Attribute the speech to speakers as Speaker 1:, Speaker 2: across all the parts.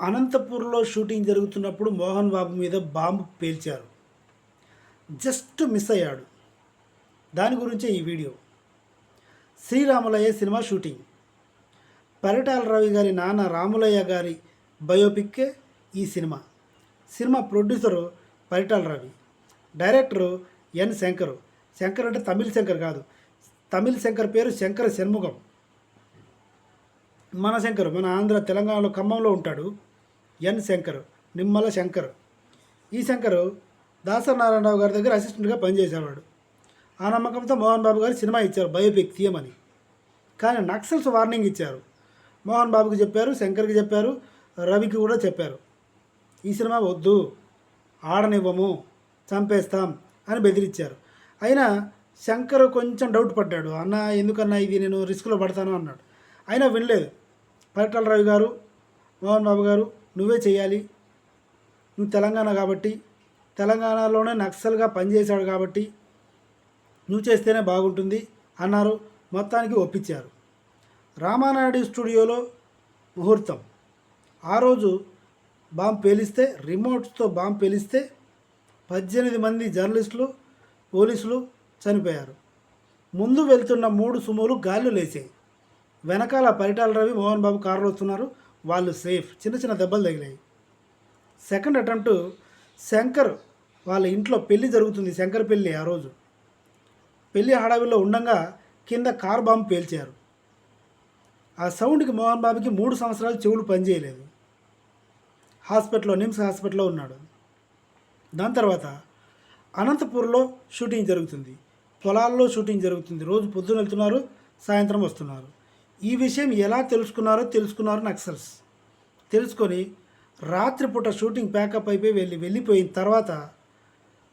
Speaker 1: అనంతపూర్లో షూటింగ్ జరుగుతున్నప్పుడు మోహన్ బాబు మీద బాంబు పేల్చారు. జస్ట్ మిస్ అయ్యాడు. దాని గురించే ఈ video. Sriramulayya cinema shooting. Paritala Ravi గారి నాన్న రాములయ్య గారి బయోపిక్కే ఈ cinema. Cinema producer Paritala Ravi. Director N Shankar. Shankar అంటే తమిళ శంకర్ కాదు. తమిళ శంకర్ పేరు శంకర షణ్ముఖం. మన శంకర్ మన ఆంధ్ర తెలంగాణలో ఖమ్మంలో ఉంటాడు. ఎన్ శంకర్ నిమ్మల శంకర్. ఈ శంకర్ దాసనారాయణరావు గారి దగ్గర అసిస్టెంట్గా పనిచేసేవాడు. ఆ నమ్మకంతో మోహన్ బాబు గారు సినిమా ఇచ్చారు బయోపిక్ తీయమని కానీ నక్సల్స్ వార్నింగ్ ఇచ్చారు. మోహన్ బాబుకి చెప్పారు శంకర్కి చెప్పారు రవికి కూడా చెప్పారు. ఈ సినిమా వద్దు ఆడనివ్వము చంపేస్తాం అని బెదిరించారు అయినా శంకర్ కొంచెం డౌట్ పడ్డాడు. అన్న ఎందుకన్నా ఇది నేను రిస్క్లో పడతాను అన్నాడు. అయినా వినలేదు. పరిటాల రవి గారు మోహన్ బాబు గారు నువ్వే చేయాలి నువ్వు తెలంగాణ కాబట్టి తెలంగాణలోనే నక్సల్గా పనిచేశాడు కాబట్టి నువ్వు చేస్తేనే బాగుంటుంది అన్నారు. మొత్తానికి ఒప్పించారు. రామానాయుడు స్టూడియోలో ముహూర్తం. ఆ రోజు బాంబు పేలిస్తే రిమోట్స్తో బాంబు పేలిస్తే పద్దెనిమిది మంది జర్నలిస్టులు పోలీసులు చనిపోయారు. ముందు వెళ్తున్న మూడు సుమోలు గాల్లో లేచాయి. వెనకాల పరిటాల రవి మోహన్ బాబు కారులో వస్తున్నారు. వాళ్ళు సేఫ్ చిన్న చిన్న దెబ్బలు తగిలాయి. సెకండ్ అటెంప్ట్ శంకర్ వాళ్ళ ఇంట్లో పెళ్ళి జరుగుతుంది. శంకర్ పెళ్ళి ఆ రోజు. పెళ్ళి హడావిలో ఉండగా కింద కార్ బాంబు పేల్చారు. ఆ సౌండ్కి మోహన్ బాబుకి మూడు సంవత్సరాలు చెవులు పనిచేయలేదు. హాస్పిటల్లో నిమ్స్ హాస్పిటల్లో ఉన్నాడు. దాని తర్వాత అనంతపూర్లో షూటింగ్ జరుగుతుంది. పొలాల్లో షూటింగ్ జరుగుతుంది. రోజు పొద్దున వెళ్తున్నారు సాయంత్రం వస్తున్నారు. ఈ విషయం ఎలా తెలుసుకున్నారో తెలుసుకున్నారు నక్సల్స్. తెలుసుకొని రాత్రిపూట షూటింగ్ ప్యాకప్ అయిపోయి వెళ్ళి వెళ్ళిపోయిన తర్వాత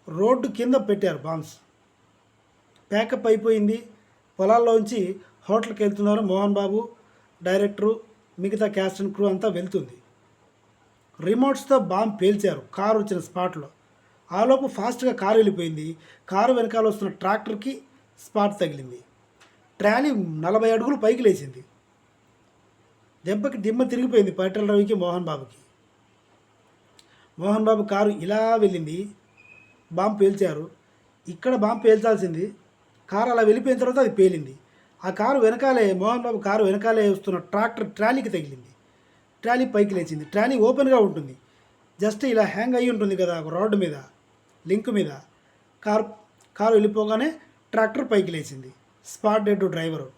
Speaker 1: రోడ్డు కింద పెట్టారు బాంబ్స్. ప్యాకప్ అయిపోయింది. పొలాల్లోంచి హోటల్కి వెళ్తున్నారు మోహన్ బాబు డైరెక్టరు మిగతా క్యాస్ట్ అండ్ క్రూ అంతా వెళ్తుంది. రిమోట్స్తో బాంబ్ పేల్చారు కారు వచ్చిన స్పాట్లో. ఆలోపు ఫాస్ట్గా కారు వెళ్ళిపోయింది. కారు వెనకాల వస్తున్న ట్రాక్టర్కి స్పాట్ తగిలింది. ట్రాలీ నలభై అడుగులు పైకి లేచింది. దెబ్బకి దిమ్మ తిరిగిపోయింది పైటల రవికి మోహన్ బాబుకి. మోహన్ బాబు కారు ఇలా వెళ్ళింది. బాంబు పేల్చారు. ఇక్కడ బాంబు పేల్చాల్సింది. కారు అలా వెళ్ళిపోయిన తర్వాత అది పేలింది. ఆ కారు వెనకాలే మోహన్ బాబు కారు వెనకాలే వస్తున్న ట్రాక్టర్ ట్రాలీకి తగిలింది. ట్రాలీ పైకి లేచింది. ట్రాలీ ఓపెన్గా ఉంటుంది. జస్ట్ ఇలా హ్యాంగ్ అయ్యి ఉంటుంది కదా ఒక రోడ్డు మీద లింక్ మీద. కారు కారు వెళ్ళిపోగానే ట్రాక్టర్ పైకి లేచింది. Spot dead driver.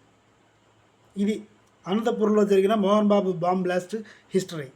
Speaker 1: ఇది అనంతపురంలో జరిగిన Mohan Babu bomb blast history.